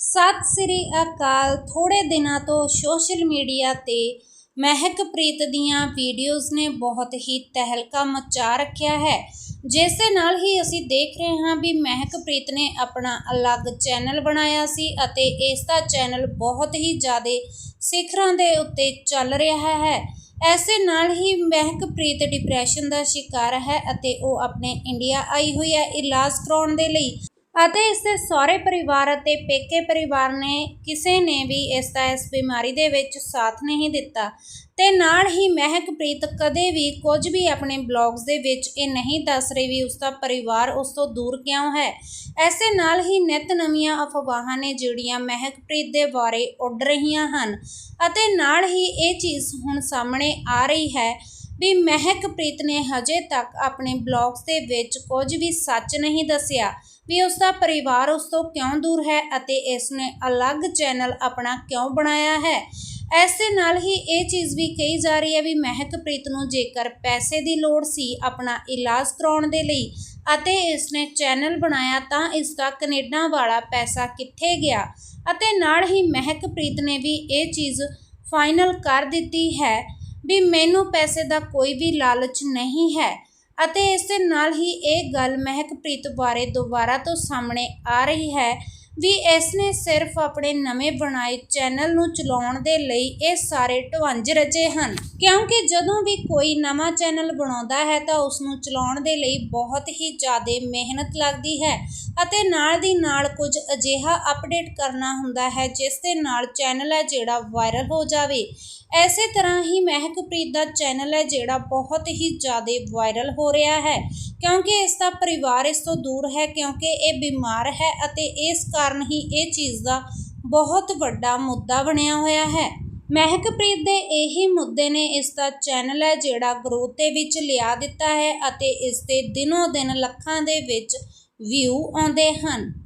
ਸਤਿ ਸ੍ਰੀ ਅਕਾਲ। ਥੋੜੇ ਦਿਨਾਂ ਤੋਂ ਸੋਸ਼ਲ ਮੀਡੀਆ ਤੇ ਮਹਿਕਪ੍ਰੀਤ ਦੀਆਂ ਵੀਡੀਓਜ਼ ਨੇ ਬਹੁਤ ਹੀ ਤਹਿਲਕਾ ਮਚਾ ਰੱਖਿਆ ਹੈ। ਜਿਸ ਦੇ ਨਾਲ ਹੀ ਅਸੀਂ ਦੇਖ ਰਹੇ ਹਾਂ ਵੀ ਮਹਿਕਪ੍ਰੀਤ ਨੇ ਆਪਣਾ ਅਲੱਗ ਚੈਨਲ ਬਣਾਇਆ ਸੀ ਅਤੇ ਇਸ ਦਾ ਚੈਨਲ ਬਹੁਤ ਹੀ ਜ਼ਿਆਦਾ ਸਿਖਰਾਂ ਦੇ ਉੱਤੇ ਚੱਲ ਰਿਹਾ ਹੈ। ਐਸੇ ਨਾਲ ਹੀ ਮਹਿਕਪ੍ਰੀਤ ਡਿਪਰੈਸ਼ਨ ਦਾ ਸ਼ਿਕਾਰ ਹੈ ਅਤੇ ਉਹ ਆਪਣੇ ਇੰਡੀਆ ਆਈ ਹੋਈ ਹੈ। ਇਲਾਜ ਕਰਾਉਣ ਦੇ ਲਈ ਅਤੇ ਇਸ ਦੇ ਸਹੁਰੇ ਪਰਿਵਾਰ ਅਤੇ ਪੇਕੇ ਪਰਿਵਾਰ ਨੇ ਕਿਸੇ ਨੇ ਵੀ ਇਸ ਦਾ ਇਸ ਬਿਮਾਰੀ ਦੇ ਵਿੱਚ ਸਾਥ ਨਹੀਂ ਦਿੱਤਾ। ਤੇ ਨਾਲ ਹੀ ਮਹਿਕਪ੍ਰੀਤ ਕਦੇ ਵੀ ਕੁਝ ਵੀ ਆਪਣੇ ਬਲੌਗਸ ਦੇ ਵਿੱਚ ਇਹ ਨਹੀਂ ਦੱਸ ਰਹੀ ਵੀ ਉਸ ਦਾ ਪਰਿਵਾਰ ਉਸ ਤੋਂ ਦੂਰ ਕਿਉਂ ਹੈ। ਐਸੇ ਨਾਲ ਹੀ ਨਿਤ ਨਵੀਆਂ ਅਫਵਾਹਾਂ ਨੇ ਜਿਹੜੀਆਂ ਮਹਿਕਪ੍ਰੀਤ ਦੇ ਬਾਰੇ ਉੱਡ ਰਹੀਆਂ ਹਨ ਅਤੇ ਨਾਲ ਹੀ ਇਹ ਚੀਜ਼ ਹੁਣ ਸਾਹਮਣੇ ਆ ਰਹੀ ਹੈ ਵੀ ਮਹਿਕਪ੍ਰੀਤ ਨੇ ਹਜੇ ਤੱਕ ਆਪਣੇ ਬਲੌਗਸ ਦੇ ਵਿੱਚ ਕੁਝ ਵੀ ਸੱਚ ਨਹੀਂ ਦੱਸਿਆ। ਵੀ ਉਸ ਦਾ ਪਰਿਵਾਰ ਉਸ ਤੋਂ ਕਿਉਂ ਦੂਰ ਹੈ ਅਤੇ ਇਸ ਨੇ ਅਲੱਗ ਚੈਨਲ ਆਪਣਾ ਕਿਉਂ ਬਣਾਇਆ ਹੈ? ਐਸੇ ਨਾਲ ਹੀ ਇਹ ਚੀਜ਼ ਵੀ ਕਹੀ ਜਾ ਰਹੀ ਹੈ ਵੀ ਮਹਿਕਪ੍ਰੀਤ ਨੂੰ ਜੇਕਰ ਪੈਸੇ ਦੀ ਲੋੜ ਸੀ ਆਪਣਾ ਇਲਾਜ ਕਰਾਉਣ ਦੇ ਲਈ ਅਤੇ ਇਸ ਨੇ ਚੈਨਲ ਬਣਾਇਆ ਤਾਂ ਇਸ ਦਾ ਕੈਨੇਡਾ ਵਾਲਾ ਪੈਸਾ ਕਿੱਥੇ ਗਿਆ? ਅਤੇ ਨਾਲ ਹੀ ਮਹਿਕਪ੍ਰੀਤ ਨੇ ਵੀ ਇਹ ਚੀਜ਼ ਫਾਈਨਲ ਕਰ ਦਿੱਤੀ ਹੈ ਵੀ ਮੈਨੂੰ ਪੈਸੇ ਦਾ ਕੋਈ ਵੀ ਲਾਲਚ ਨਹੀਂ ਹੈ। ਅਤੇ ਇਸ ਦੇ ਨਾਲ ਹੀ ਇਹ ਗੱਲ ਮਹਿਕਪ੍ਰੀਤ ਬਾਰੇ ਦੁਬਾਰਾ ਤੋਂ ਸਾਹਮਣੇ ਆ ਰਹੀ ਹੈ ਵੀ ਇਸ ਨੇ ਸਿਰਫ ਆਪਣੇ ਨਵੇਂ ਬਣਾਏ ਚੈਨਲ ਨੂੰ ਚਲਾਉਣ ਦੇ ਲਈ ਇਹ ਸਾਰੇ ਢਵੰਜ ਰਚੇ ਹਨ। ਕਿਉਂਕਿ ਜਦੋਂ ਵੀ ਕੋਈ ਨਵਾਂ ਚੈਨਲ ਬਣਾਉਂਦਾ ਹੈ ਤਾਂ ਉਸ ਨੂੰ ਚਲਾਉਣ ਦੇ ਲਈ ਬਹੁਤ ਹੀ ਜ਼ਿਆਦਾ ਮਿਹਨਤ ਲੱਗਦੀ ਹੈ ਅਤੇ ਨਾਲ ਦੀ ਨਾਲ ਕੁਝ ਅਜਿਹਾ ਅਪਡੇਟ ਕਰਨਾ ਹੁੰਦਾ ਹੈ ਜਿਸ ਦੇ ਨਾਲ ਚੈਨਲ ਹੈ ਜਿਹੜਾ ਵਾਇਰਲ ਹੋ ਜਾਵੇ। ਐਸੇ ਤਰ੍ਹਾਂ ਹੀ ਮਹਿਕਪ੍ਰੀਤ ਦਾ ਚੈਨਲ ਹੈ ਜਿਹੜਾ ਬਹੁਤ ਹੀ ਜ਼ਿਆਦਾ ਵਾਇਰਲ ਹੋ ਰਿਹਾ ਹੈ। ਕਿਉਂਕਿ ਇਸ ਦਾ ਪਰਿਵਾਰ ਇਸ ਤੋਂ ਦੂਰ ਹੈ ਕਿਉਂਕਿ ਇਹ ਬਿਮਾਰ ਹੈ ਅਤੇ ਇਸ ਕਾਰਨ ਕਾਰਨ ਹੀ ਇਹ ਚੀਜ਼ ਦਾ ਬਹੁਤ ਵੱਡਾ ਮੁੱਦਾ ਬਣਿਆ ਹੋਇਆ ਹੈ। ਮਹਿਕਪ੍ਰੀਤ ਦੇ ਇਹੀ ਮੁੱਦੇ ਨੇ ਇਸ ਦਾ ਚੈਨਲ ਹੈ ਜਿਹੜਾ ਗਰੋਥ ਦੇ ਵਿੱਚ ਲਿਆ ਦਿੱਤਾ ਹੈ ਅਤੇ ਇਸ ਦੇ ਦਿਨੋ ਦਿਨ ਲੱਖਾਂ ਦੇ ਵਿੱਚ ਵਿਊ ਆਉਂਦੇ ਹਨ।